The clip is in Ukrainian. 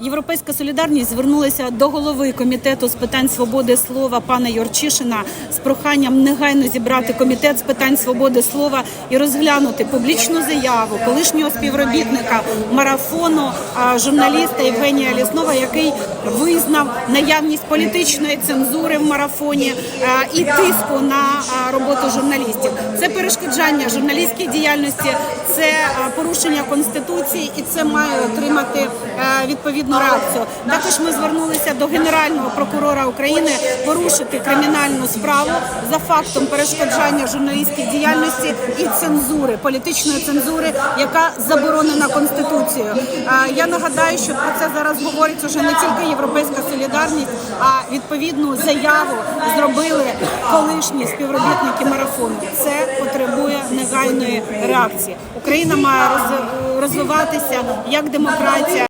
Європейська солідарність звернулася до голови комітету з питань свободи слова пана Юрчишина з проханням негайно зібрати комітет з питань свободи слова і розглянути публічну заяву колишнього співробітника марафону журналіста Євгенія Ліснова, який визнав наявність політичної цензури в марафоні і тиску на роботу журналістів. Це перешкоджання журналістській діяльності, це порушення конституції, і це має отримати е, відповідну реакцію. Також ми звернулися до генерального прокурора України порушити кримінальну справу за фактом перешкоджання журналістській діяльності і цензури, політичної цензури, яка заборонена конституцією. Я нагадаю, що про це зараз говорить уже не тільки європейська солідарність, а відповідну заяву зробили колишні співробітники марафону. Це потребує негайної реакції. Україна має розвиватися як демократія.